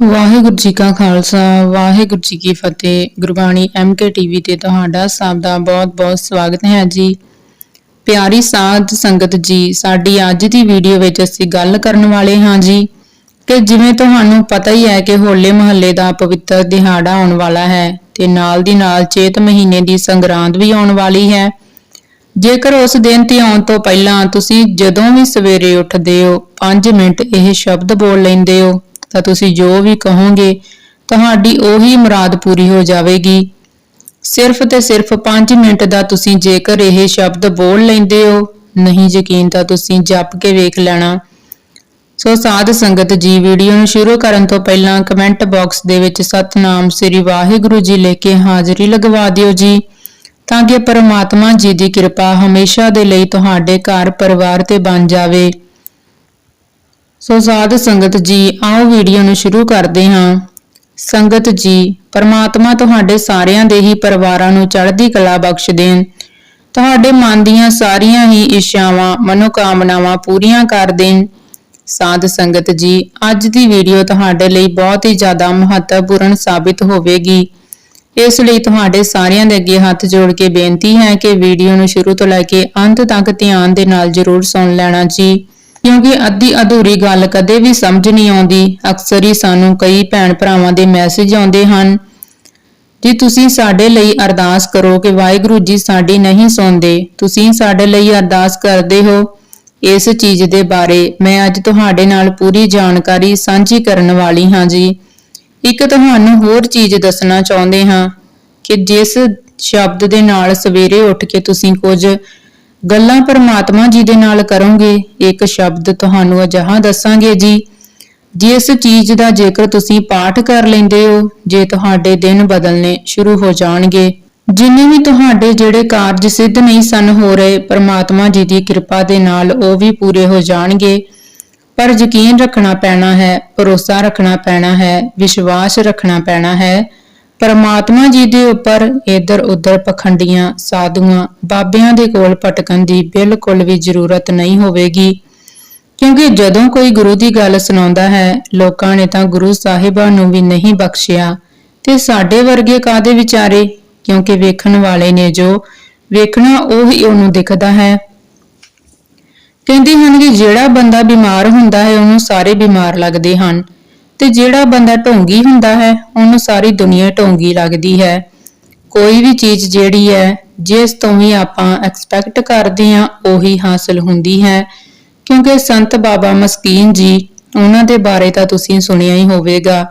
ਵਾਹਿਗੁਰੂ ਜੀ ਕਾ ਖਾਲਸਾ, ਵਾਹਿਗੁਰੂ ਜੀ ਕੀ ਫਤਿਹ। Gurbani MK TV ਤੇ ਤੁਹਾਡਾ ਸਭ ਦਾ ਬਹੁਤ-ਬਹੁਤ ਸਵਾਗਤ ਹੈ ਜੀ। ਪਿਆਰੀ ਸਾਧ ਸੰਗਤ ਜੀ, ਸਾਡੀ ਅੱਜ ਦੀ ਵੀਡੀਓ ਵਿੱਚ ਅਸੀਂ ਗੱਲ ਕਰਨ ਵਾਲੇ ਹਾਂ ਜੀ ਕਿ ਜਿਵੇਂ ਤੁਹਾਨੂੰ ਪਤਾ ਹੀ ਹੈ ਕਿ ਹੋਲੇ ਮਹੱਲੇ ਦਾ ਪਵਿੱਤਰ ਦਿਹਾੜਾ ਆਉਣ ਵਾਲਾ ਹੈ ਤੇ ਨਾਲ ਦੀ ਨਾਲ ਚੇਤ ਮਹੀਨੇ ਦੀ ਸੰਗਰਾਂਦ ਵੀ ਆਉਣ ਵਾਲੀ ਹੈ। ਜੇਕਰ ਉਸ ਦਿਨ ਤੇ ਆਉਣ ਤੋਂ ਪਹਿਲਾਂ ਤੁਸੀਂ ਜਦੋਂ ਵੀ ਸਵੇਰੇ ਉੱਠਦੇ ਹੋ 5 ਮਿੰਟ ਇਹ ਸ਼ਬਦ ਬੋਲ ਲੈਂਦੇ ਹੋ। ਤਾਂ ਤੁਸੀਂ ਜੋ ਵੀ ਕਹੋਗੇ, ਤੁਹਾਡੀ ਉਹੀ ਮੁਰਾਦ ਪੂਰੀ ਹੋ ਜਾਵੇਗੀ। ਸਿਰਫ ਤੇ ਸਿਰਫ 5 ਮਿੰਟ ਦਾ ਤੁਸੀਂ ਜੇਕਰ ਇਹ ਸ਼ਬਦ ਬੋਲ ਲੈਂਦੇ ਹੋ, ਨਹੀਂ ਯਕੀਨ ਤਾਂ ਤੁਸੀਂ ਜਪ ਕੇ ਵੇਖ ਲੈਣਾ। ਸੋ ਸਾਧ ਸੰਗਤ ਜੀ, ਵੀਡੀਓ ਨੂੰ ਸ਼ੁਰੂ ਕਰਨ ਤੋਂ ਪਹਿਲਾਂ ਕਮੈਂਟ ਬਾਕਸ ਦੇ ਵਿੱਚ ਸਤਨਾਮ ਸ੍ਰੀ ਵਾਹਿਗੁਰੂ ਜੀ ਲਿਖ ਕੇ ਹਾਜ਼ਰੀ ਲਗਵਾ ਦਿਓ ਜੀ, ਤਾਂ ਕਿ ਪਰਮਾਤਮਾ ਜੀ ਦੀ ਕਿਰਪਾ ਹਮੇਸ਼ਾ ਦੇ ਲਈ ਤੁਹਾਡੇ ਘਰ ਪਰਿਵਾਰ ਤੇ ਬਣ ਜਾਵੇ। ਸੋ ਸਾਧ ਸੰਗਤ ਜੀ, ਆਓ ਵੀਡੀਓ ਨੂੰ ਸ਼ੁਰੂ ਕਰਦੇ ਹਾਂ। ਸੰਗਤ ਜੀ, ਪਰਮਾਤਮਾ ਤੁਹਾਡੇ ਸਾਰਿਆਂ ਦੇ ਹੀ ਪਰਿਵਾਰਾਂ ਨੂੰ ਚੜ੍ਹਦੀ ਕਲਾ ਬਖਸ਼ ਦੇਣ। ਤੁਹਾਡੇ ਮਨ ਦੀਆਂ ਸਾਰੀਆਂ ਹੀ ਇੱਛਾਵਾਂ, ਮਨੋਕਾਮਨਾਵਾਂ ਪੂਰੀਆਂ ਕਰ ਦੇਣ। ਸਾਧ ਸੰਗਤ ਜੀ, ਅੱਜ ਦੀ ਵੀਡੀਓ ਤੁਹਾਡੇ ਲਈ ਬਹੁਤ ਹੀ ਜ਼ਿਆਦਾ ਮਹੱਤਵਪੂਰਨ ਸਾਬਿਤ ਹੋਵੇਗੀ। ਇਸ ਲਈ ਤੁਹਾਡੇ ਸਾਰਿਆਂ ਦੇ ਅੱਗੇ ਹੱਥ ਜੋੜ ਕੇ ਬੇਨਤੀ ਹੈ ਕਿ ਵੀਡੀਓ ਨੂੰ ਸ਼ੁਰੂ ਤੋਂ ਲੈ ਕੇ ਅੰਤ ਤੱਕ ਧਿਆਨ ਦੇ ਨਾਲ ਜ਼ਰੂਰ ਸੁਣ ਲੈਣਾ ਜੀ। ਕਿਉਂਕਿ ਅੱਧੀ ਅਧੂਰੀ ਗੱਲ ਕਦੇ ਵੀ ਸਮਝ ਨਹੀਂ ਆਉਂਦੀ। ਅਕਸਰ ਹੀ ਸਾਨੂੰ ਕਈ ਭੈਣ ਭਰਾਵਾਂ ਦੇ ਮੈਸੇਜ ਆਉਂਦੇ ਹਨ, ਜੀ ਤੁਸੀਂ ਸਾਡੇ ਲਈ ਅਰਦਾਸ ਕਰੋ ਕਿ ਵਾਹਿਗੁਰੂ ਜੀ ਸਾਡੀ ਨਹੀਂ ਸੁਣਦੇ। ਤੁਸੀਂ ਸਾਡੇ ਲਈ ਅਰਦਾਸ ਕਰਦੇ ਹੋ ਇਸ ਚੀਜ਼ ਦੇ ਬਾਰੇ। ਮੈਂ ਅੱਜ ਤੁਹਾਡੇ ਨਾਲ ਪੂਰੀ ਜਾਣਕਾਰੀ ਸਾਂਝੀ ਕਰਨ ਵਾਲੀ ਹਾਂ ਜੀ। ਇੱਕ ਤੁਹਾਨੂੰ ਹੋਰ ਚੀਜ਼ ਦੱਸਣਾ ਚਾਹੁੰਦੇ ਹਾਂ ਕਿ ਜਿਸ ਸ਼ਬਦ ਦੇ ਨਾਲ ਸਵੇਰੇ ਉੱਠ ਕੇ ਤੁਸੀਂ ਕੁਝ ਗੱਲਾਂ ਪਰਮਾਤਮਾ ਜੀ ਦੇ ਨਾਲ ਕਰੋਗੇ, ਇੱਕ ਸ਼ਬਦ ਤੁਹਾਨੂੰ ਅਜਿਹਾ ਦੱਸਾਂਗੇ ਜੀ, ਜਿਸ ਚੀਜ਼ ਦਾ ਜੇਕਰ ਤੁਸੀਂ ਪਾਠ ਕਰ ਲੈਂਦੇ ਹੋ, ਜੇ ਤੁਹਾਡੇ ਦਿਨ ਬਦਲਨੇ ਸ਼ੁਰੂ ਹੋ ਜਾਣਗੇ। ਜਿੰਨੇ ਵੀ ਤੁਹਾਡੇ ਜਿਹੜੇ ਕਾਰਜ ਸਿੱਧ ਨਹੀਂ ਸਨ ਹੋ ਰਹੇ, ਪਰਮਾਤਮਾ ਜੀ ਦੀ ਕਿਰਪਾ ਦੇ ਨਾਲ ਉਹ ਵੀ ਪੂਰੇ ਹੋ ਜਾਣਗੇ। ਪਰ ਯਕੀਨ ਰੱਖਣਾ ਪੈਣਾ ਹੈ, ਭਰੋਸਾ ਰੱਖਣਾ ਪੈਣਾ ਹੈ, ਵਿਸ਼ਵਾਸ ਰੱਖਣਾ ਪੈਣਾ ਹੈ ਪਰਮਾਤਮਾ ਜੀ ਦੇ ਉੱਪਰ ਇਧਰ ਉਧਰ ਪਖੰਡੀਆਂ, ਸਾਧੂਆਂ, ਬਾਬਿਆਂ ਦੇ ਕੋਲ ਭਟਕਣ ਦੀ ਬਿਲਕੁਲ ਵੀ ਜ਼ਰੂਰਤ ਨਹੀਂ ਹੋਵੇਗੀ। ਕਿਉਂਕਿ ਜਦੋਂ ਕੋਈ ਗੁਰੂ ਦੀ ਗੱਲ ਸੁਣਾਉਂਦਾ ਹੈ, ਲੋਕਾਂ ਨੇ ਤਾਂ ਗੁਰੂ ਸਾਹਿਬਾਂ ਨੂੰ ਵੀ ਨਹੀਂ ਬਖਸ਼ਿਆ। ਤੇ ਸਾਡੇ ਵਰਗੇ ਕਾਦੇ ਵਿਚਾਰੇ? ਕਿਉਂਕਿ ਵੇਖਣ ਵਾਲੇ ਨੇ ਜੋ ਵੇਖਣਾ, ਉਹ ਹੀ ਉਹਨੂੰ ਦਿਖਦਾ ਹੈ। ਕਹਿੰਦੇ ਹਨ ਕਿ ਜਿਹੜਾ ਬੰਦਾ ਬਿਮਾਰ ਹੁੰਦਾ ਹੈ, ਉਹਨੂੰ ਸਾਰੇ ਬਿਮਾਰ ਲੱਗਦੇ ਹਨ। ਤੇ ਜਿਹੜਾ ਬੰਦਾ ਢੋਂਗੀ ਹੁੰਦਾ ਹੈ, ਉਹਨੂੰ ਸਾਰੀ ਦੁਨੀਆ ਢੋਂਗੀ ਲੱਗਦੀ ਹੈ। ਕੋਈ ਵੀ ਚੀਜ਼ ਜਿਹੜੀ ਹੈ, ਜਿਸ ਤੋਂ ਵੀ ਆਪਾਂ ਐਕਸਪੈਕਟ ਕਰਦੇ ਹਾਂ, ਉਹੀ ਹਾਸਲ ਹੁੰਦੀ ਹੈ। ਕਿਉਂਕਿ ਸੰਤ ਬਾਬਾ ਮਸਕੀਨ ਜੀ, ਉਹਨਾਂ ਦੇ ਬਾਰੇ ਤਾਂ ਤੁਸੀਂ ਸੁਣਿਆ ਹੀ ਹੋਵੇਗਾ।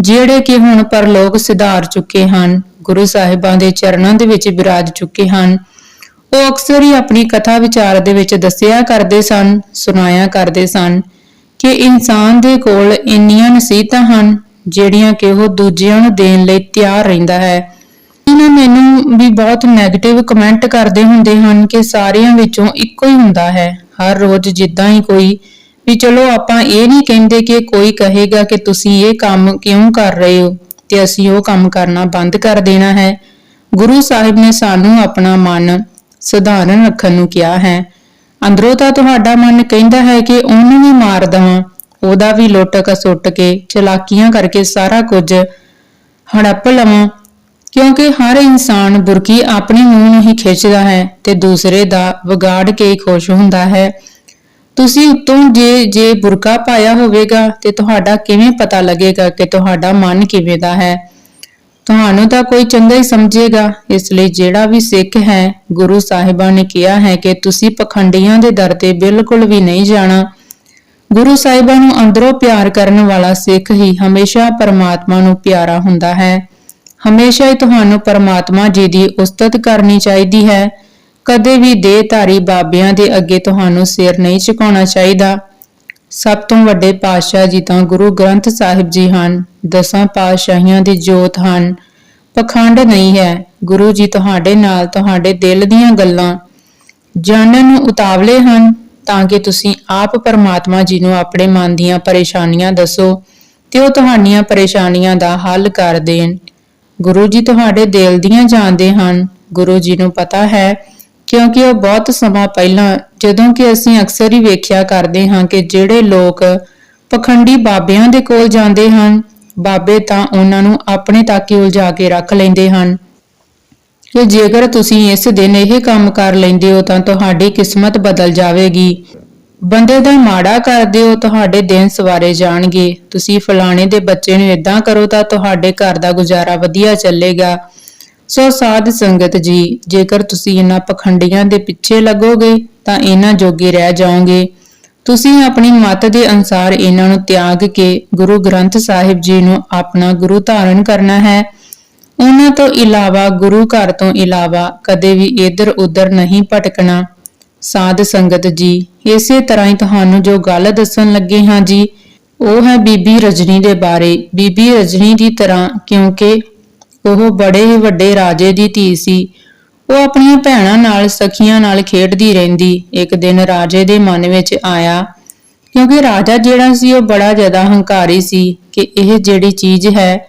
ਜਿਹੜੇ ਕਿ ਹੁਣ ਪਰਲੋਕ ਸਿਧਾਰ ਚੁੱਕੇ ਹਨ, ਗੁਰੂ ਸਾਹਿਬਾਂ ਦੇ ਚਰਨਾਂ ਦੇ ਵਿੱਚ ਵਿਰਾਜ ਚੁੱਕੇ ਹਨ, ਉਹ ਅਕਸਰ ਹੀ ਆਪਣੀ ਕਥਾ ਵਿਚਾਰ ਦੇ ਵਿੱਚ ਦੱਸਿਆ ਕਰਦੇ ਸਨ, ਸੁਣਾਇਆ ਕਰਦੇ ਸਨ। ਕਿ ਇਨਸਾਨ ਦੇ ਕੋਲ ਇੰਨੀਆਂ ਨਸੀਹਤਾਂ ਹਨ, ਜਿਹੜੀਆਂ ਕਿ ਉਹ ਦੂਜਿਆਂ ਨੂੰ ਦੇਣ ਲਈ ਤਿਆਰ ਰਹਿੰਦਾ ਹੈ। ਇਹਨਾਂ ਮੈਨੂੰ ਵੀ ਬਹੁਤ 네ਗੇਟਿਵ ਕਮੈਂਟ ਕਰਦੇ ਹੁੰਦੇ ਹਨ ਕਿ ਸਾਰਿਆਂ ਵਿੱਚੋਂ ਇੱਕੋ ਹੀ ਹੁੰਦਾ ਹੈ। ਹਰ ਰੋਜ਼ ਜਿੱਦਾਂ ਹੀ ਕੋਈ ਵੀ ਚਲੋ ਆਪਾਂ ਇਹ ਨਹੀਂ ਕਹਿੰਦੇ ਕਿ ਕੋਈ ਕਹੇਗਾ ਕਿ ਤੁਸੀਂ ਇਹ ਕੰਮ ਕਿਉਂ ਕਰ ਰਹੇ ਹੋ, ਤੇ ਅਸੀਂ ਉਹ ਕੰਮ ਕਰਨਾ ਬੰਦ ਕਰ ਦੇਣਾ ਹੈ। ਗੁਰੂ ਸਾਹਿਬ ਨੇ ਸਾਨੂੰ ਆਪਣਾ ਮਨ ਸਧਾਰਨ ਰੱਖਣ ਨੂੰ ਕਿਹਾ ਹੈ। ਅੰਦਰੋਂ ਤਾਂ ਤੁਹਾਡਾ ਮਨ ਕਹਿੰਦਾ ਹੈ ਕਿ ਉਹਨੂੰ ਵੀ ਮਾਰ ਦਵਾਂ। ਉਹਦਾ ਵੀ ਲੁੱਟ ਕਸੁੱਟ ਕੇ, ਚਲਾਕੀਆਂ ਕਰਕੇ ਸਾਰਾ ਕੁਝ ਹੜੱਪ ਲਵਾਂ। ਕਿਉਂਕਿ ਹਰ ਇਨਸਾਨ ਬੁਰਕੀ ਆਪਣੇ ਮੂੰਹ ਨੂੰ ਹੀ ਖਿੱਚਦਾ ਹੈ ਤੇ ਦੂਸਰੇ ਦਾ ਵਿਗਾੜ ਕੇ ਹੀ ਖੁਸ਼ ਹੁੰਦਾ ਹੈ। ਤੁਸੀਂ ਉਤੋਂ ਜੇ ਜੇ ਬੁਰਕਾ ਪਾਇਆ ਹੋਵੇਗਾ ਤੇ ਤੁਹਾਡਾ ਕਿਵੇਂ ਪਤਾ ਲੱਗੇਗਾ ਕਿ ਤੁਹਾਡਾ ਮਨ ਕਿਵੇਂ ਦਾ ਹੈ? ਤੁਹਾਨੂੰ ਤਾਂ ਕੋਈ ਚੰਗਾ ਹੀ ਸਮਝੇਗਾ। ਇਸ ਲਈ ਜਿਹੜਾ ਵੀ ਸਿੱਖ ਹੈ, ਗੁਰੂ ਸਾਹਿਬਾਂ ਨੇ ਕਿਹਾ ਹੈ ਕਿ ਤੁਸੀਂ ਪਖੰਡੀਆਂ ਦੇ ਦਰ ਤੇ ਬਿਲਕੁਲ ਵੀ ਨਹੀਂ ਜਾਣਾ। ਗੁਰੂ ਸਾਹਿਬਾਂ ਨੂੰ ਅੰਦਰੋਂ ਪਿਆਰ ਕਰਨ ਵਾਲਾ ਸਿੱਖ ਹੀ ਹਮੇਸ਼ਾ ਪਰਮਾਤਮਾ ਨੂੰ ਪਿਆਰਾ ਹੁੰਦਾ ਹੈ। ਹਮੇਸ਼ਾ ਹੀ ਤੁਹਾਨੂੰ ਪਰਮਾਤਮਾ ਜੀ ਦੀ ਉਸਤਤ ਕਰਨੀ ਚਾਹੀਦੀ ਹੈ। ਕਦੇ ਵੀ ਦੇਹਧਾਰੀ ਬਾਬਿਆਂ ਦੇ ਅੱਗੇ ਤੁਹਾਨੂੰ ਸਿਰ ਨਹੀਂ ਝੁਕਾਉਣਾ ਚਾਹੀਦਾ। ਸਭ ਤੋਂ ਵੱਡੇ ਪਾਤਸ਼ਾਹ ਜੀ ਤਾਂ ਗੁਰੂ ਗ੍ਰੰਥ ਸਾਹਿਬ ਜੀ ਹਨ। ਦਸਾਂ ਪਾਤਸ਼ਾਹੀਆਂ ਦੀ ਜੋਤ ਹਨ। ਪਖੰਡ ਨਹੀਂ ਹੈ। ਗੁਰੂ ਜੀ ਤੁਹਾਡੇ ਨਾਲ, ਤੁਹਾਡੇ ਦਿਲ ਦੀਆਂ ਗੱਲਾਂ ਜਾਣਨ ਨੂੰ ਉਤਾਵਲੇ ਹਨ ਤਾਂ ਕਿ ਤੁਸੀਂ ਆਪ ਪਰਮਾਤਮਾ ਜੀ ਨੂੰ ਆਪਣੇ ਮਨ ਦੀਆਂ ਪਰੇਸ਼ਾਨੀਆਂ ਦੱਸੋ ਤੇ ਉਹ ਤੁਹਾਡੀਆਂ ਪਰੇਸ਼ਾਨੀਆਂ ਦਾ ਹੱਲ ਕਰ ਦੇਣ। ਗੁਰੂ ਜੀ ਤੁਹਾਡੇ ਦਿਲ ਦੀਆਂ ਜਾਣਦੇ ਹਨ। ਗੁਰੂ ਜੀ ਨੂੰ ਪਤਾ ਹੈ ਕਿਉਂਕਿ ਉਹ ਬਹੁਤ ਸਮਾਂ ਪਹਿਲਾਂ, ਜਦੋਂ ਕਿ ਅਸੀਂ ਅਕਸਰ ਹੀ ਵੇਖਿਆ ਕਰਦੇ ਹਾਂ ਕਿ ਜਿਹੜੇ ਲੋਕ ਪਖੰਡੀ ਬਾਬਿਆਂ ਦੇ ਕੋਲ ਜਾਂਦੇ ਹਨ, ਬਾਬੇ ਤਾਂ ਉਹਨਾਂ ਨੂੰ ਆਪਣੇ ਤੱਕ ਹੀ ਉਲਝਾ ਕੇ ਰੱਖ ਲੈਂਦੇ ਹਨ। ਕਿ ਜੇਕਰ ਤੁਸੀਂ ਇਸ ਦਿਨ ਇਹ ਕੰਮ ਕਰ ਲੈਂਦੇ ਹੋ ਤਾਂ ਤੁਹਾਡੀ ਕਿਸਮਤ ਬਦਲ ਜਾਵੇਗੀ। ਬੰਦੇ ਦਾ ਮਾੜਾ ਕਰਦੇ ਹੋ ਤੁਹਾਡੇ ਦਿਨ ਸਵਾਰੇ ਜਾਣਗੇ। ਤੁਸੀਂ ਫਲਾਣੇ ਦੇ ਬੱਚੇ ਨੂੰ ਇਦਾਂ ਕਰੋ ਤਾਂ ਤੁਹਾਡੇ ਘਰ ਦਾ ਗੁਜ਼ਾਰਾ ਵਧੀਆ ਚੱਲੇਗਾ। ਸੋ ਸਾਧ ਸੰਗਤ ਜੀ, ਜੇਕਰ ਤੁਸੀਂ ਇਹਨਾਂ ਪਖੰਡੀਆਂ ਦੇ ਪਿੱਛੇ ਲੱਗੋਗੇ, ਤਾਂ ਇਹਨਾਂ ਜੋਗੇ ਰਹਿ ਜਾਓਗੇ। ਤੁਸੀਂ ਆਪਣੀ ਮਤ ਦੇ ਅਨਸਾਰ ਇਹਨਾਂ ਨੂੰ ਤਿਆਗ ਕੇ ਗੁਰੂ ਗ੍ਰੰਥ ਸਾਹਿਬ ਜੀ ਨੂੰ ਆਪਣਾ ਗੁਰੂ ਧਾਰਨ ਕਰਨਾ ਹੈ। ਉਹਨਾਂ ਤੋਂ ਇਲਾਵਾ ਗੁਰੂ ਘਰ ਤੋਂ ਇਲਾਵਾ ਕਦੇ ਵੀ ਇੱਧਰ ਉੱਧਰ ਨਹੀਂ ਭਟਕਣਾ। ਸਾਧ ਸੰਗਤ ਜੀ, ਇਸੇ ਤਰ੍ਹਾਂ ਹੀ ਤੁਹਾਨੂੰ ਜੋ ਗੱਲ ਦੱਸਣ ਲੱਗੇ ਹਾਂ ਜੀ, ਉਹ ਹੈ ਬੀਬੀ ਰਜਨੀ ਦੇ ਬਾਰੇ। ਬੀਬੀ ਰਜਨੀ ਦੀ ਤਰ੍ਹਾਂ ਕਿਉਂਕਿ ਉਹ ਬੜੇ ਹੀ ਵੱਡੇ ਰਾਜੇ ਦੀ ਧੀ ਸੀ। ਉਹ ਆਪਣੀਆਂ ਭੈਣਾਂ ਨਾਲ, ਸਖੀਆਂ ਨਾਲ ਖੇਡਦੀ ਰਹਿੰਦੀ। ਇੱਕ ਦਿਨ ਰਾਜੇ ਦੇ ਮਨ ਵਿੱਚ ਆਇਆ, ਕਿਉਂਕਿ ਰਾਜਾ ਜਿਹੜਾ ਸੀ, ਉਹ ਬੜਾ ਜ਼ਿਆਦਾ ਹੰਕਾਰੀ ਸੀ ਕਿ ਇਹ ਜਿਹੜੀ ਚੀਜ਼ ਹੈ,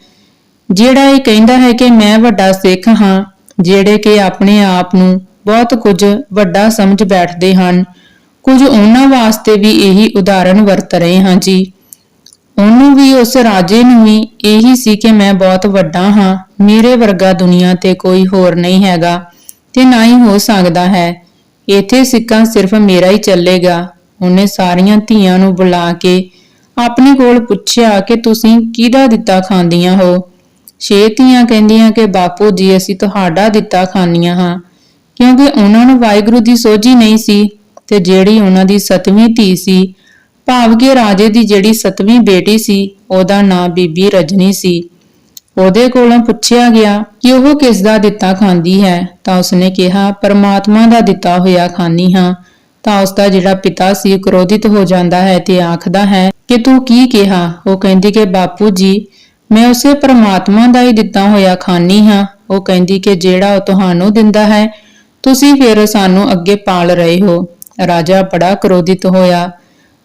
ਜਿਹੜਾ ਇਹ ਕਹਿੰਦਾ ਹੈ ਕਿ ਮੈਂ ਵੱਡਾ ਸਿੱਖ ਹਾਂ, ਜਿਹੜੇ ਕਿ ਆਪਣੇ ਆਪ ਨੂੰ ਬਹੁਤ ਕੁਝ ਵੱਡਾ ਸਮਝ ਬੈਠਦੇ ਹਨ। ਕੁਝ ਉਹਨਾਂ ਵਾਸਤੇ ਵੀ ਇਹੀ ਉਦਾਹਰਣ ਵਰਤ ਰਹੇ ਹਾਂ ਜੀ। ਉਹਨੂੰ ਵੀ, ਉਸ ਰਾਜੇ ਨੂੰ ਵੀ ਇਹੀ ਸੀ ਕਿ ਮੈਂ ਬਹੁਤ ਵੱਡਾ ਹਾਂ, ਮੇਰੇ ਵਰਗਾ ਦੁਨੀਆ ਤੇ ਕੋਈ ਹੋਰ ਨਹੀਂ ਹੈਗਾ ਤੇ ਨਾ ਹੀ ਹੋ ਸਕਦਾ ਹੈ। ਇੱਥੇ ਸਿੱਕਾ ਸਿਰਫ ਮੇਰਾ ਹੀ ਚੱਲੇਗਾ। ਉਹਨੇ ਸਾਰੀਆਂ ਧੀਆਂ ਨੂੰ ਬੁਲਾ ਕੇ ਆਪਣੇ ਕੋਲ ਪੁੱਛਿਆ ਕਿ ਤੁਸੀਂ ਕਿਹਦਾ ਦਿੱਤਾ ਖਾਂਦੀਆਂ ਹੋ? ਛੇ ਧੀਆਂ ਕਹਿੰਦੀਆਂ ਕਿ, ਬਾਪੂ ਜੀ, ਅਸੀਂ ਤੁਹਾਡਾ ਦਿੱਤਾ ਖਾਂਦੀਆਂ ਹਾਂ। ਕਿਉਂਕਿ ਉਹਨਾਂ ਨੂੰ ਵਾਹਿਗੁਰੂ ਦੀ ਸੋਝੀ ਨਹੀਂ ਸੀ ਤੇ ਜਿਹੜੀ ਉਹਨਾਂ ਦੀ ਸਤਵੀਂ ਧੀ ਸੀ ਭਾਵ ਕਿ ਰਾਜੇ ਦੀ ਜਿਹੜੀ ਸਤਵੀਂ ਬੇਟੀ ਸੀ, ਉਹਦਾ ਨਾਂ ਬੀਬੀ ਰਜਨੀ ਸੀ। ਉਹਦੇ ਕੋਲੋਂ ਪੁੱਛਿਆ ਗਿਆ ਕਿ ਉਹ ਕਿਸ ਦਾ ਦਿੱਤਾ ਖਾਂਦੀ ਹੈ, ਤਾਂ ਉਸਨੇ ਕਿਹਾ, ਪਰਮਾਤਮਾ ਦਾ ਦਿੱਤਾ ਹੋਇਆ ਖਾਂਦੀ ਹਾਂ। ਤਾਂ ਉਸ ਦਾ ਜਿਹੜਾ ਪਿਤਾ ਸੀ ਕ੍ਰੋਧਿਤ ਹੋ ਜਾਂਦਾ ਹੈ ਤੇ ਆਖਦਾ ਹੈ ਕਿ ਤੂੰ ਕੀ ਕਿਹਾ? ਉਹ ਕਹਿੰਦੀ ਕਿ, ਬਾਪੂ ਜੀ, ਮੈਂ ਉਸੇ ਪਰਮਾਤਮਾ ਦਾ ਹੀ ਦਿੱਤਾ ਹੋਇਆ ਖਾਂਦੀ ਹਾਂ। ਉਹ ਕਹਿੰਦੀ ਕਿ, ਜਿਹੜਾ ਉਹ ਤੁਹਾਨੂੰ ਦਿੰਦਾ ਹੈ, ਤੁਸੀਂ ਫਿਰ ਸਾਨੂੰ ਅੱਗੇ ਪਾਲ ਰਹੇ ਹੋ। ਰਾਜਾ ਬੜਾ ਕ੍ਰੋਧਿਤ ਹੋਇਆ।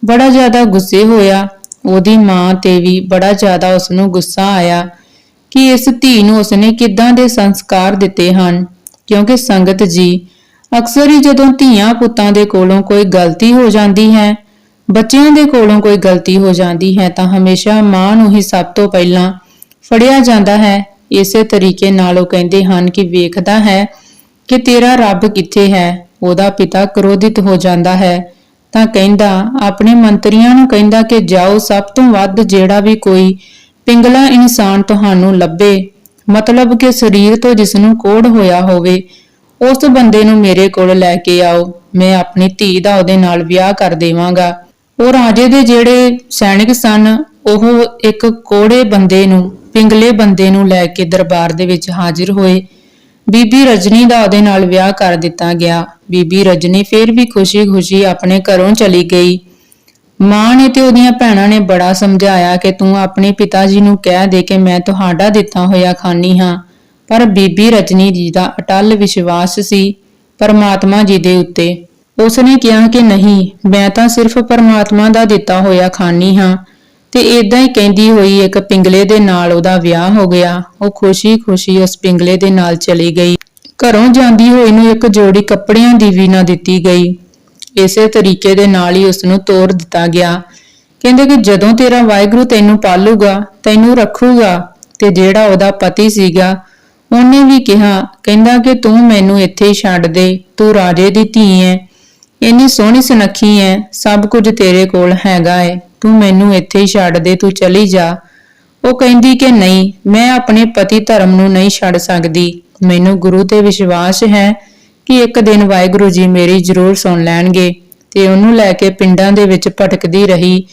ਬੜਾ ਜ਼ਿਆਦਾ ਗੁੱਸੇ ਹੋਇਆ। ਉਹਦੀ ਮਾਂ ਤੇ ਵੀ ਬੜਾ ਜ਼ਿਆਦਾ ਉਸ ਨੂੰ ਗੁੱਸਾ ਆਇਆ ਕਿ ਇਸ ਧੀ ਨੂੰ ਉਸਨੇ ਕਿੱਦਾਂ ਦੇ ਸੰਸਕਾਰ ਦਿੱਤੇ ਹਨ। ਕਿਉਂਕਿ ਸੰਗਤ ਜੀ, ਅਕਸਰ ਹੀ ਜਦੋਂ ਧੀਆਂ ਪੁੱਤਾਂ ਦੇ ਕੋਲੋਂ ਕੋਈ ਗਲਤੀ ਹੋ ਜਾਂਦੀ ਹੈ, ਬੱਚਿਆਂ ਦੇ ਕੋਲੋਂ ਕੋਈ ਗਲਤੀ ਹੋ ਜਾਂਦੀ ਹੈ ਤਾਂ ਹਮੇਸ਼ਾ ਮਾਂ ਨੂੰ ਹੀ ਸਭ ਤੋਂ ਪਹਿਲਾਂ ਫੜਿਆ ਜਾਂਦਾ ਹੈ। ਇਸੇ ਤਰੀਕੇ ਨਾਲ ਉਹ ਕਹਿੰਦੇ ਹਨ ਕਿ ਵੇਖਦਾ ਹੈ ਕਿ ਤੇਰਾ ਰੱਬ ਕਿੱਥੇ ਹੈ, ਉਹਦਾ ਪਿਤਾ ਕ੍ਰੋਧਿਤ ਹੋ ਜਾਂਦਾ ਹੈ। ਤਾਂ ਕਹਿੰਦਾ, ਆਪਣੇ ਮੰਤਰੀਆਂ ਨੂੰ ਕਹਿੰਦਾ ਕਿ ਜਾਓ, ਸਭ ਤੋਂ ਵੱਧ ਜਿਹੜਾ ਵੀ ਕੋਈ ਪਿੰਗਲਾ ਇਨਸਾਨ ਤੁਹਾਨੂੰ ਲੱਭੇ। ਮਤਲਬ ਕਿ ਸਰੀਰ ਤੋਂ ਜਿਸ ਨੂੰ ਕੋੜ ਹੋਇਆ ਹੋਵੇ, ਉਸ ਬੰਦੇ ਨੂੰ ਮੇਰੇ ਕੋਲ ਲੈ ਕੇ ਆਓ। ਮੈਂ ਆਪਣੀ ਧੀ ਦਾ ਉਹਦੇ ਨਾਲ ਵਿਆਹ ਕਰ ਦੇਵਾਂਗਾ। ਉਹ ਰਾਜੇ ਦੇ ਜਿਹੜੇ ਸੈਨਿਕ ਸਨ, ਉਹ ਇੱਕ ਕੋੜੇ ਬੰਦੇ ਨੂੰ, ਪਿੰਗਲੇ ਬੰਦੇ ਨੂੰ ਲੈ ਕੇ ਦਰਬਾਰ ਦੇ ਵਿੱਚ ਹਾਜ਼ਰ ਹੋਏ। ਬੀਬੀ ਰਜਨੀ ਦਾ ਉਹਦੇ ਨਾਲ ਵਿਆਹ ਕਰ ਦਿੱਤਾ ਗਿਆ। ਬੀਬੀ ਰਜਨੀ ਫਿਰ ਵੀ ਖੁਸ਼ੀ-ਖੁਸ਼ੀ ਆਪਣੇ ਘਰੋਂ ਚਲੀ ਗਈ। ਮਾਂ ਨੇ ਤੇ ਉਹਦੀਆਂ ਭੈਣਾਂ ਨੇ ਬੜਾ ਸਮਝਾਇਆ ਕਿ ਤੂੰ ਆਪਣੇ ਪਿਤਾ ਜੀ ਨੂੰ ਕਹਿ ਦੇ ਕਿ ਮੈਂ ਤੁਹਾਡਾ ਦਿੱਤਾ ਹੋਇਆ ਖਾਨੀ ਹਾਂ। ਪਰ ਬੀਬੀ ਰਜਨੀ ਜੀ ਦਾ ਅਟਲ ਵਿਸ਼ਵਾਸ ਸੀ ਪਰਮਾਤਮਾ ਜੀ ਦੇ ਉੱਤੇ। ਉਸਨੇ ਕਿਹਾ ਕਿ ਨਹੀਂ, ਮੈਂ ਤਾਂ ਸਿਰਫ ਪਰਮਾਤਮਾ ਦਾ ਦਿੱਤਾ ਹੋਇਆ ਖਾਨੀ ਹਾਂ। ਤੇ ਇਦਾਂ ਹੀ ਕਹਿੰਦੀ ਹੋਈ ਇੱਕ ਪਿੰਗਲੇ ਦੇ ਨਾਲ ਉਹਦਾ ਵਿਆਹ ਹੋ ਗਿਆ। ਉਹ ਖੁਸ਼ੀ-ਖੁਸ਼ੀ ਉਸ ਪਿੰਗਲੇ ਦੇ ਨਾਲ ਚਲੀ ਗਈ। ਘਰੋਂ ਜਾਂਦੀ ਹੋਈ ਨੂੰ ਇੱਕ ਜੋੜੀ ਕੱਪੜਿਆਂ ਦੀ ਵੀ ਨਾ ਦਿੱਤੀ ਗਈ। ਇਸੇ ਤਰੀਕੇ ਦੇ ਨਾਲ ਹੀ ਉਸ ਨੂੰ ਤੋਰ ਦਿੱਤਾ ਗਿਆ। ਕਹਿੰਦੇ ਕਿ ਜਦੋਂ ਤੇਰਾ ਵਾਹਿਗੁਰੂ ਤੈਨੂੰ ਪਾਲੂਗਾ, ਤੈਨੂੰ ਰੱਖੂਗਾ ਤੇ ਜਿਹੜਾ ਉਹਦਾ ਪਤੀ ਸੀਗਾ, ਉਹਨੇ ਵੀ ਕਿਹਾ, ਕਹਿੰਦਾ ਕਿ ਤੂੰ ਮੈਨੂੰ ਇੱਥੇ ਹੀ ਛੱਡ ਦੇ, ਤੂੰ ਰਾਜੇ ਦੀ ਧੀ ਹੈ ਇੰਨੀ ਸੋਹਣੀ ਸੁਨੱਖੀ ਹੈ ਸਭ ਕੁਝ ਤੇਰੇ ਕੋਲ ਹੈਗਾ ਏ। ਤੂੰ ਮੈਨੂੰ ਇੱਥੇ ਹੀ ਛੱਡ ਦੇ, ਤੂੰ ਚਲੀ ਜਾ। ਉਹ ਕਹਿੰਦੀ ਕਿ ਨਹੀਂ, ਮੈਂ ਆਪਣੇ ਪਤੀ ਧਰਮ ਨੂੰ ਨਹੀਂ ਛੱਡ ਸਕਦੀ। ਮੈਨੂੰ ਗੁਰੂ ਤੇ ਵਿਸ਼ਵਾਸ ਹੈ ਕਿ ਇੱਕ ਦਿਨ ਵਾਹਿਗੁਰੂ ਜੀ ਮੇਰੀ ਜ਼ਰੂਰ ਸੁਣ ਲੈਣਗੇ ਤੇ ਉਹਨੂੰ ਲੈ ਕੇ ਪਿੰਡਾਂ ਦੇ ਵਿੱਚ ਭਟਕਦੀ ਰਹੀ।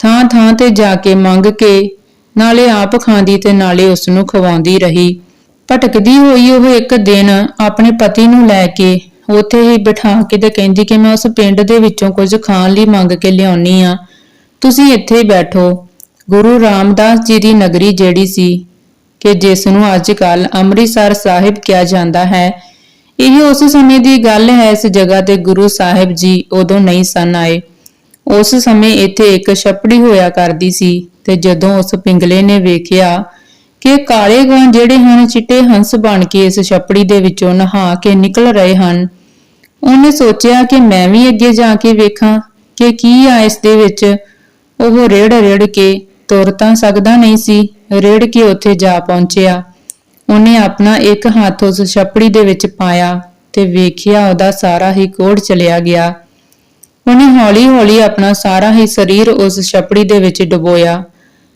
ਥਾਂ ਥਾਂ ਤੇ ਜਾ ਕੇ ਮੰਗ ਕੇ ਨਾਲੇ ਆਪ ਖਾਂਦੀ ਤੇ ਨਾਲੇ ਉਸ ਨੂੰ ਖਵਾਉਂਦੀ ਰਹੀ। ਭਟਕਦੀ ਹੋਈ ਉਹ ਇੱਕ ਦਿਨ ਆਪਣੇ ਪਤੀ ਨੂੰ ਲੈ ਕੇ ਉੱਥੇ ਹੀ ਬਿਠਾ ਕੇ ਤੇ ਕਹਿੰਦੀ ਕਿ ਮੈਂ ਉਸ ਪਿੰਡ ਦੇ ਵਿੱਚੋਂ ਕੁਝ ਖਾਣ ਲਈ ਮੰਗ ਕੇ ਲਿਆਉਣੀ ਆ। ਤੁਸੀਂ ਇੱਥੇ ਹੀ ਬੈਠੋ। ਗੁਰੂ ਰਾਮਦਾਸ ਜੀ ਦੀ ਨਗਰੀ ਜਿਹੜੀ ਸੀ ਕਿ ਜਿਸ ਨੂੰ ਅੱਜ ਕੱਲ ਅੰਮ੍ਰਿਤਸਰ ਸਾਹਿਬ ਕਿਹਾ ਜਾਂਦਾ ਹੈ, ਇਹ ਉਸ ਸਮੇਂ ਦੀ ਗੱਲ ਹੈ, ਇਸ ਜਗ੍ਹਾ ਤੇ ਗੁਰੂ ਸਾਹਿਬ ਜੀ ਉਦੋਂ ਨਹੀਂ ਸਨ ਆਏ। ਉਸ ਸਮੇਂ ਇੱਥੇ ਇੱਕ ਛਪੜੀ ਹੋਇਆ ਕਰਦੀ ਸੀ ਤੇ ਜਦੋਂ ਉਸ ਪਿੰਗਲੇ ਨੇ ਵੇਖਿਆ ਕਿ ਕਾਲੇ ਗਾਂ ਜਿਹੜੇ ਹਨ, ਚਿੱਟੇ ਹੰਸ ਬਣ ਕੇ ਇਸ ਛਪੜੀ ਦੇ ਵਿੱਚੋਂ ਨਹਾ ਕੇ ਨਿਕਲ ਰਹੇ ਹਨ, ਉਹਨੇ ਸੋਚਿਆ ਕਿ ਮੈਂ ਵੀ ਅੱਗੇ ਜਾ ਕੇ ਵੇਖਾਂ ਕਿ ਕੀ ਆ ਇਸ ਦੇ ਵਿੱਚ। ਉਹ ਰੇੜ ਰੇੜ ਕੇ ਤੁਰ ਤਾਂ ਸਕਦਾ ਨਹੀਂ ਸੀ, ਰੇੜ ਕੇ ਉੱਥੇ ਜਾ ਪਹੁੰਚਿਆ। ਉਹਨੇ ਆਪਣਾ ਇੱਕ ਹੱਥ ਉਸ ਛੱਪੜੀ ਦੇ ਵਿੱਚ ਪਾਇਆ ਤੇ ਵੇਖਿਆ ਉਹਦਾ ਸਾਰਾ ਹੀ ਕੋੜ ਚਲਿਆ ਗਿਆ। ਉਹਨੇ ਹੌਲੀ-ਹੌਲੀ ਆਪਣਾ ਸਾਰਾ ਹੀ ਸਰੀਰ ਉਸ ਛਪੜੀ ਦੇ ਵਿੱਚ ਡੁਬੋਇਆ।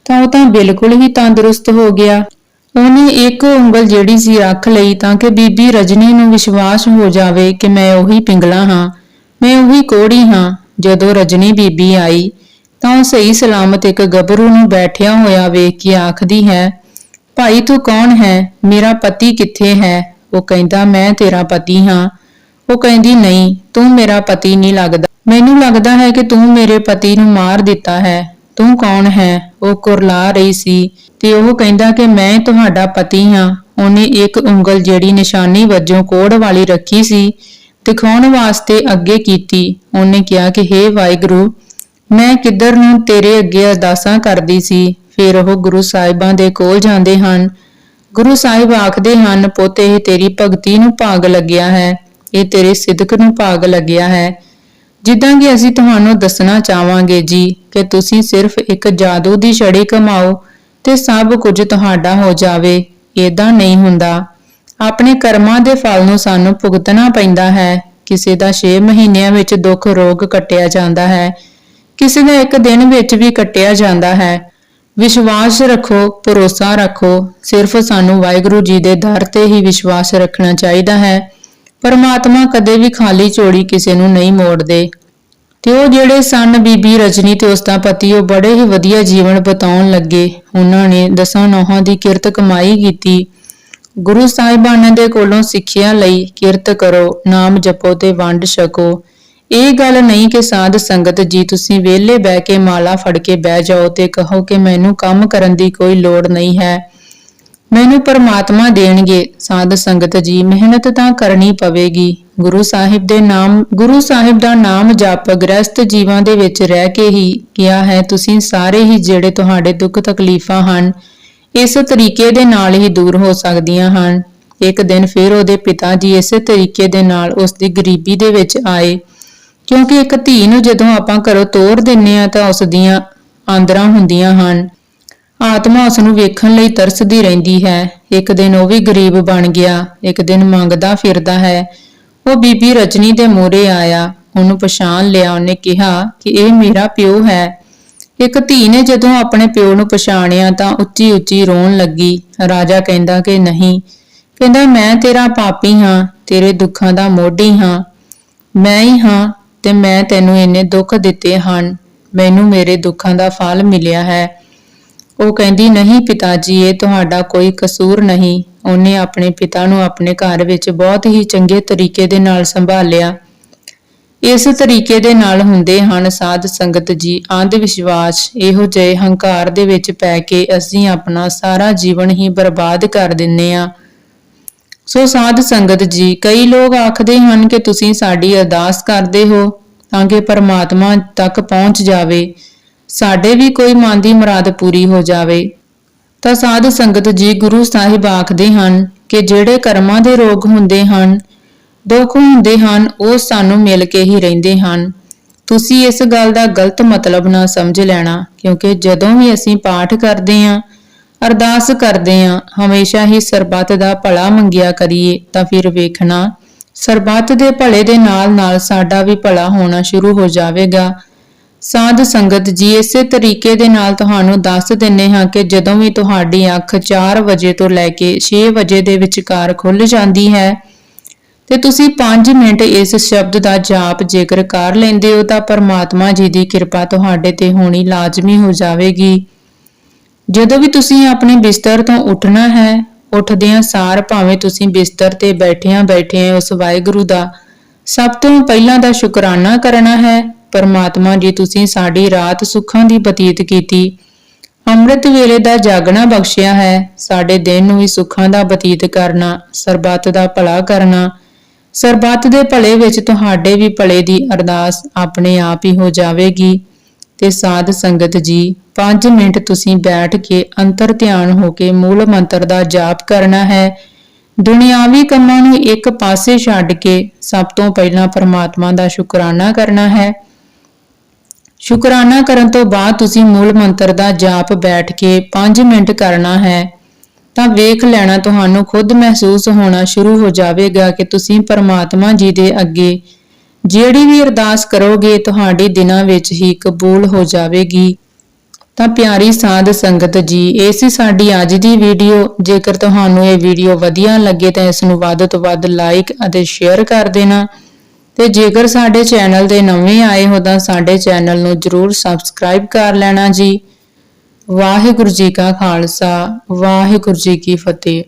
ਤਾਂ ਉਹ ਤਾਂ ਬਿਲਕੁਲ ਹੀ ਤੰਦਰੁਸਤ ਹੋ ਗਿਆ। ਉਹਨੇ ਇੱਕ ਉਂਗਲ ਜਿਹੜੀ ਸੀ ਰੱਖ ਲਈ ਤਾਂ ਕਿ ਬੀਬੀ ਰਜਨੀ ਨੂੰ ਵਿਸ਼ਵਾਸ ਹੋ ਜਾਵੇ ਕਿ ਮੈਂ ਉਹੀ ਪਿੰਗਲਾ ਹਾਂ, ਮੈਂ ਉਹੀ ਕੋੜੀ ਹਾਂ, ਜਦੋਂ ਰਜਨੀ ਬੀਬੀ ਆਈ। ਤਾਂ ਉਹ ਸਹੀ ਸਲਾਮਤ ਇੱਕ ਗੱਭਰੂ ਨੂੰ ਬੈਠਿਆ ਹੋਇਆ ਵੇਖ ਕੇ ਆਖਦੀ ਹੈ, ਭਾਈ ਤੂੰ ਕੌਣ ਹੈ? ਮੇਰਾ ਪਤੀ ਕਿੱਥੇ ਹੈ? ਉਹ ਕਹਿੰਦਾ, ਮੈਂ ਤੇਰਾ ਪਤੀ ਹਾਂ। ਉਹ ਕਹਿੰਦੀ, ਨਹੀਂ, ਤੂੰ ਮੇਰਾ ਪਤੀ ਨਹੀਂ ਲੱਗਦਾ। ਮੈਨੂੰ ਲੱਗਦਾ ਹੈ ਕਿ ਤੂੰ ਮੇਰੇ ਪਤੀ ਨੂੰ ਮਾਰ ਦਿੱਤਾ ਹੈ। ਤੂੰ ਕੌਣ ਹੈ? ਉਹ ਕੁਰਲਾ ਰਹੀ ਸੀ ਤੇ ਉਹ ਕਹਿੰਦਾ ਕਿ ਮੈਂ ਤੁਹਾਡਾ ਪਤੀ ਹਾਂ। ਉਹਨੇ ਇੱਕ ਉਂਗਲ ਜਿਹੜੀ ਨਿਸ਼ਾਨੀ ਵਜੋਂ ਕੋੜ ਵਾਲੀ ਰੱਖੀ ਸੀ, ਦਿਖਾਉਣ ਵਾਸਤੇ ਅੱਗੇ ਕੀਤੀ। ਉਹਨੇ ਕਿਹਾ ਕਿ, ਹੇ ਵਾਹਿਗੁਰੂ ਮੈਂ ਕਿੱਧਰ ਨੂੰ ਤੇਰੇ ਅੱਗੇ ਅਰਦਾਸਾਂ ਕਰਦੀ ਸੀ? ਫਿਰ ਉਹ ਗੁਰੂ ਸਾਹਿਬਾਂ ਦੇ ਕੋਲ ਜਾਂਦੇ ਹਨ। ਗੁਰੂ ਸਾਹਿਬ ਆਖਦੇ ਹਨ, ਪੁੱਤ, ਇਹ ਤੇਰੀ ਭਗਤੀ ਨੂੰ ਭਾਗ ਲੱਗਿਆ ਹੈ। ਇਹ ਤੇਰੇ ਸਿਦਕ ਨੂੰ ਭਾਗ ਲੱਗਿਆ ਹੈ। ਜਿੱਦਾਂ ਕਿ ਅਸੀਂ ਤੁਹਾਨੂੰ ਦੱਸਣਾ ਚਾਹਾਂਗੇ ਜੀ ਕਿ ਤੁਸੀਂ ਸਿਰਫ ਇੱਕ ਜਾਦੂ ਦੀ ਛੜੀ ਕਮਾਓ ਤੇ ਸਭ ਕੁਝ ਤੁਹਾਡਾ ਹੋ ਜਾਵੇ। ਏਦਾਂ ਨਹੀਂ ਹੁੰਦਾ। ਆਪਣੇ ਕਰਮਾਂ ਦੇ ਫਲ ਨੂੰ ਸਾਨੂੰ ਭੁਗਤਣਾ ਪੈਂਦਾ ਹੈ। ਕਿਸੇ ਦਾ 6 ਮਹੀਨਿਆਂ ਵਿੱਚ ਦੁੱਖ ਰੋਗ ਕੱਟਿਆ ਜਾਂਦਾ ਹੈ। ਕਿਸੇ ਦਾ ਇੱਕ ਦਿਨ ਵਿੱਚ ਵੀ ਕੱਟਿਆ ਜਾਂਦਾ ਹੈ। ਵਿਸ਼ਵਾਸ ਰੱਖੋ, ਭਰੋਸਾ ਰੱਖੋ, ਸਿਰਫ ਸਾਨੂੰ ਵਾਹਿਗੁਰੂ ਜੀ ਦੇ ਦਰ ਤੇ ਹੀ ਵਿਸ਼ਵਾਸ ਰੱਖਣਾ ਚਾਹੀਦਾ ਹੈ। ਪਰਮਾਤਮਾ ਕਦੇ ਵੀ ਖਾਲੀ ਝੋਲੀ ਕਿਸੇ ਨੂੰ ਨਹੀਂ ਮੋੜਦੇ। ਤੇ ਉਹ ਜਿਹੜੇ ਸਨ ਬੀਬੀ ਰਜਨੀ ਤੇ ਉਸ ਦਾ ਪਤੀ, ਉਹ ਬੜੇ ਹੀ ਵਧੀਆ ਜੀਵਨ ਬਤਾਉਣ ਲੱਗੇ। ਉਹਨਾਂ ਨੇ ਦਸਾਂ ਨੌਹਾਂ ਦੀ ਕਿਰਤ ਕਮਾਈ ਕੀਤੀ। ਗੁਰੂ ਸਾਹਿਬਾਨਾਂ ਦੇ ਕੋਲੋਂ ਸਿੱਖਿਆ ਲਈ ਕਿਰਤ ਕਰੋ, ਨਾਮ ਜਪੋ ਤੇ ਵੰਡ ਛਕੋ। ਇਹ ਗੱਲ ਨਹੀਂ ਕਿ ਸਾਧ ਸੰਗਤ ਜੀ, ਤੁਸੀਂ ਵਿਹਲੇ ਬਹਿ ਕੇ ਮਾਲਾ ਫੜ ਕੇ ਬਹਿ ਜਾਓ ਤੇ ਕਹੋ ਕਿ ਮੈਨੂੰ ਕੰਮ ਕਰਨ ਦੀ ਕੋਈ ਲੋੜ ਨਹੀਂ ਹੈ। ਮੈਨੂੰ ਪਰਮਾਤਮਾ ਦੇਣਗੇ। ਸਾਧ ਸੰਗਤ ਜੀ, ਮਿਹਨਤ ਤਾਂ ਕਰਨੀ ਪਵੇਗੀ। ਗੁਰੂ ਸਾਹਿਬ ਦੇ ਨਾਮ, ਗੁਰੂ ਸਾਹਿਬ ਦਾ ਨਾਮ ਜਪ ਗ੍ਰਸਤ ਜੀਵਾਂ ਦੇ ਵਿੱਚ ਰਹਿ ਕੇ ਹੀ ਕਿਹਾ ਹੈ, ਤੁਸੀਂ ਸਾਰੇ ਹੀ ਜਿਹੜੇ ਤੁਹਾਡੇ ਦੁੱਖ ਤਕਲੀਫਾਂ ਹਨ, ਇਸ ਤਰੀਕੇ ਦੇ ਨਾਲ ਹੀ ਦੂਰ ਹੋ ਸਕਦੀਆਂ ਹਨ। ਇੱਕ ਦਿਨ ਫਿਰ ਉਹਦੇ ਪਿਤਾ ਜੀ ਇਸੇ ਤਰੀਕੇ ਦੇ ਨਾਲ ਉਸ ਦੀ ਗਰੀਬੀ ਦੇ ਵਿੱਚ ਆਏ। ਕਿਉਂਕਿ ਇੱਕ ਧੀ ਨੂੰ ਜਦੋਂ ਆਪਾਂ ਘਰੋਂ ਤੋਰ ਦਿੰਨੇ ਆ ਤਾਂ ਉਸ ਦੀਆਂ ਆਂਦਰਾਂ ਹੁੰਦੀਆਂ ਹਨ। ਆਤਮਾ ਉਸ ਨੂੰ ਵੇਖਣ ਲਈ ਤਰਸਦੀ ਰਹਿੰਦੀ ਹੈ। ਇੱਕ ਦਿਨ ਉਹ ਵੀ ਗਰੀਬ ਬਣ ਗਿਆ। ਇੱਕ ਦਿਨ ਮੰਗਦਾ ਫਿਰਦਾ ਹੈ। ਉਹ ਬੀਬੀ ਰਜਨੀ ਦੇ ਮੂਹਰੇ ਆਇਆ। ਉਹਨੂੰ ਪਛਾਣ ਲਿਆ। ਉਹਨੇ ਕਿਹਾ ਕਿ ਇਹ ਮੇਰਾ ਪਿਓ ਹੈ। ਇੱਕ ਧੀ ਨੇ ਜਦੋਂ ਆਪਣੇ ਪਿਓ ਨੂੰ ਪਛਾਣਿਆ ਤਾਂ ਉੱਚੀ ਉੱਚੀ ਰੋਣ ਲੱਗੀ। ਰਾਜਾ ਕਹਿੰਦਾ ਕਿ ਨਹੀਂ। ਕਹਿੰਦਾ, ਮੈਂ ਤੇਰਾ ਪਾਪੀ ਹਾਂ। ਤੇਰੇ ਦੁੱਖਾਂ ਦਾ ਮੋਢੀ ਹਾਂ। ਮੈਂ ਹੀ ਹਾਂ। ਤੇ ਮੈਂ ਤੈਨੂੰ ਇੰਨੇ ਦੁੱਖ ਦਿੱਤੇ ਹਨ। ਮੈਨੂੰ ਮੇਰੇ ਦੁੱਖਾਂ ਦਾ ਫਲ ਮਿਲਿਆ ਹੈ। ਉਹ ਕਹਿੰਦੀ, ਨਹੀਂ ਪਿਤਾ ਜੀ ਇਹ ਤੁਹਾਡਾ ਕੋਈ ਕਸੂਰ ਨਹੀਂ। ਉਹਨੇ ਆਪਣੇ ਪਿਤਾ ਨੂੰ ਆਪਣੇ ਘਰ ਵਿੱਚ ਬਹੁਤ ਹੀ ਚੰਗੇ ਤਰੀਕੇ ਦੇ ਨਾਲ ਸੰਭਾਲਿਆ। ਇਸ ਤਰੀਕੇ ਦੇ ਨਾਲ ਹੁੰਦੇ ਹਨ ਸਾਧ ਸੰਗਤ ਜੀ। ਅੰਧ ਵਿਸ਼ਵਾਸ, ਇਹੋ ਜਿਹੇ ਹੰਕਾਰ ਦੇ ਵਿੱਚ ਪੈ ਕੇ ਅਸੀਂ ਆਪਣਾ ਸਾਰਾ ਜੀਵਨ ਹੀ ਬਰਬਾਦ ਕਰ ਦਿੰਨੇ ਆ ਸੋ ਸਾਧ ਸੰਗਤ ਜੀ, ਕਈ ਲੋਕ ਆਖਦੇ ਹਨ ਕਿ ਤੁਸੀਂ ਸਾਡੀ ਅਰਦਾਸ ਕਰਦੇ ਹੋ ਤਾਂ ਕਿ ਪਰਮਾਤਮਾ ਤੱਕ ਪਹੁੰਚ ਜਾਵੇ, ਸਾਡੇ ਵੀ ਕੋਈ ਮਨ ਦੀ ਮੁਰਾਦ ਪੂਰੀ ਹੋ ਜਾਵੇ। ਤਾਂ ਸਾਧ ਸੰਗਤ ਜੀ, ਗੁਰੂ ਸਾਹਿਬ ਆਖਦੇ ਹਨ ਕਿ ਜਿਹੜੇ ਕਰਮਾਂ ਦੇ ਰੋਗ ਹੁੰਦੇ ਹਨ, ਦੁੱਖ ਹੁੰਦੇ ਹਨ, ਉਹ ਸਾਨੂੰ ਮਿਲ ਕੇ ਹੀ ਰਹਿੰਦੇ ਹਨ। ਤੁਸੀਂ ਇਸ ਗੱਲ ਦਾ ਗਲਤ ਮਤਲਬ ਨਾ ਸਮਝ ਲੈਣਾ, ਕਿਉਂਕਿ ਜਦੋਂ ਵੀ ਅਸੀਂ ਪਾਠ ਕਰਦੇ ਹਾਂ ਅਰਦਾਸ ਕਰਦੇ ਹਾਂ, ਹਮੇਸ਼ਾ ਹੀ ਸਰਬੱਤ ਦਾ ਭਲਾ ਮੰਗਿਆ ਕਰੀਏ, ਤਾਂ ਫਿਰ ਵੇਖਣਾ, ਸਰਬੱਤ ਦੇ ਭਲੇ ਦੇ ਨਾਲ ਨਾਲ ਸਾਡਾ ਵੀ ਭਲਾ ਹੋਣਾ ਸ਼ੁਰੂ ਹੋ ਜਾਵੇਗਾ। ਸਾਧ ਸੰਗਤ ਜੀ, ਇਸੇ ਤਰੀਕੇ ਦੇ ਨਾਲ ਤੁਹਾਨੂੰ ਦੱਸ ਦਿੰਨੇ ਹਾਂ ਕਿ ਜਦੋਂ ਵੀ ਤੁਹਾਡੀ ਅੱਖ 4 ਵਜੇ ਤੋਂ ਲੈ ਕੇ 6 ਵਜੇ ਦੇ ਵਿਚਕਾਰ ਖੁੱਲ ਜਾਂਦੀ ਹੈ, ਤੇ ਤੁਸੀਂ 5 ਮਿੰਟ ਇਸ ਸ਼ਬਦ ਦਾ ਜਾਪ ਜੇਕਰ ਕਰ ਲੈਂਦੇ ਹੋ, ਤਾਂ ਪਰਮਾਤਮਾ ਜੀ ਦੀ ਕਿਰਪਾ ਤੁਹਾਡੇ ਤੇ ਹੋਣੀ ਲਾਜ਼ਮੀ ਹੋ ਜਾਵੇਗੀ। ਜਦੋਂ ਵੀ ਤੁਸੀਂ ਆਪਣੇ ਬਿਸਤਰ ਤੋਂ ਉੱਠਣਾ ਹੈ, ਉੱਠਦਿਆਂ ਸਾਰ ਭਾਵੇਂ ਤੁਸੀਂ ਬਿਸਤਰ ਤੇ ਬੈਠਿਆਂ ਬੈਠਿਆਂ ਉਸ ਵਾਹਿਗੁਰੂ ਦਾ ਸਭ ਤੋਂ ਪਹਿਲਾਂ ਦਾ ਸ਼ੁਕਰਾਨਾ ਕਰਨਾ ਹੈ, ਪਰਮਾਤਮਾ ਜੀ ਤੁਸੀਂ ਸਾਡੀ ਰਾਤ ਸੁੱਖਾਂ ਦੀ ਬਤੀਤ ਕੀਤੀ। ਅੰਮ੍ਰਿਤ ਵੇਲੇ ਦਾ ਜਾਗਣਾ ਬਖਸ਼ਿਆ ਹੈ, ਸਾਡੇ ਦਿਨ ਨੂੰ ਵੀ ਸੁੱਖਾਂ ਦਾ ਬਤੀਤ ਕਰਨਾ, ਸਰਬੱਤ ਦਾ ਭਲਾ ਕਰਨਾ। ਸਰਬੱਤ ਦੇ ਭਲੇ ਵਿੱਚ ਤੁਹਾਡੇ ਵੀ ਭਲੇ ਦੀ ਅਰਦਾਸ ਆਪਣੇ ਆਪ ਹੀ ਹੋ ਜਾਵੇਗੀ। ਤੇ ਸਾਧ ਸੰਗਤ ਜੀ 5 ਮਿੰਟ ਤੁਸੀਂ ਬੈਠ ਕੇ ਅੰਤਰ ਧਿਆਨ ਹੋ ਕੇ ਮੂਲ ਮੰਤਰ ਦਾ ਜਾਪ ਕਰਨਾ ਹੈ। ਦੁਨਿਆਵੀ ਕੰਮਾਂ ਨੂੰ ਇੱਕ ਪਾਸੇ ਛੱਡ ਕੇ ਸਭ ਤੋਂ ਪਹਿਲਾਂ ਪਰਮਾਤਮਾ ਦਾ ਸ਼ੁਕਰਾਨਾ ਕਰਨਾ ਹੈ। ਸ਼ੁਕਰਾਨਾ ਕਰਨ ਤੋਂ ਬਾਅਦ ਤੁਸੀਂ ਮੂਲ ਮੰਤਰ ਦਾ ਜਾਪ ਬੈਠ ਕੇ 5 ਮਿੰਟ ਕਰਨਾ ਹੈ। ਤਾਂ ਵੇਖ ਲੈਣਾ, ਤੁਹਾਨੂੰ ਖੁਦ ਮਹਿਸੂਸ ਹੋਣਾ ਸ਼ੁਰੂ ਹੋ ਜਾਵੇਗਾ ਕਿ ਤੁਸੀਂ ਪਰਮਾਤਮਾ ਜੀ ਦੇ ਅੱਗੇ ਜਿਹੜੀ ਵੀ ਅਰਦਾਸ ਕਰੋਗੇ ਤੁਹਾਡੀ ਦਿਨਾਂ ਵਿੱਚ ਹੀ ਕਬੂਲ ਹੋ ਜਾਵੇਗੀ। ਤਾਂ ਪਿਆਰੀ ਸਾਧ ਸੰਗਤ ਜੀ, ਇਹ ਸੀ ਸਾਡੀ ਅੱਜ ਦੀ ਵੀਡੀਓ। ਜੇਕਰ ਤੁਹਾਨੂੰ ਇਹ ਵੀਡੀਓ ਵਧੀਆ ਲੱਗੇ ਤਾਂ ਇਸ ਨੂੰ ਵੱਧ ਤੋਂ ਵੱਧ ਲਾਈਕ ਅਤੇ ਸ਼ੇਅਰ ਕਰ ਦੇਣਾ। ਤੇ ਜੇਕਰ ਸਾਡੇ ਚੈਨਲ ਦੇ ਨਵੇਂ ਆਏ ਹੋ ਤਾਂ ਸਾਡੇ ਚੈਨਲ ਨੂੰ ਜਰੂਰ ਸਬਸਕ੍ਰਾਈਬ ਕਰ ਲੈਣਾ ਜੀ। ਵਾਹਿਗੁਰੂ ਜੀ ਕਾ ਖਾਲਸਾ, ਵਾਹਿਗੁਰੂ ਜੀ ਕੀ ਫਤਿਹ।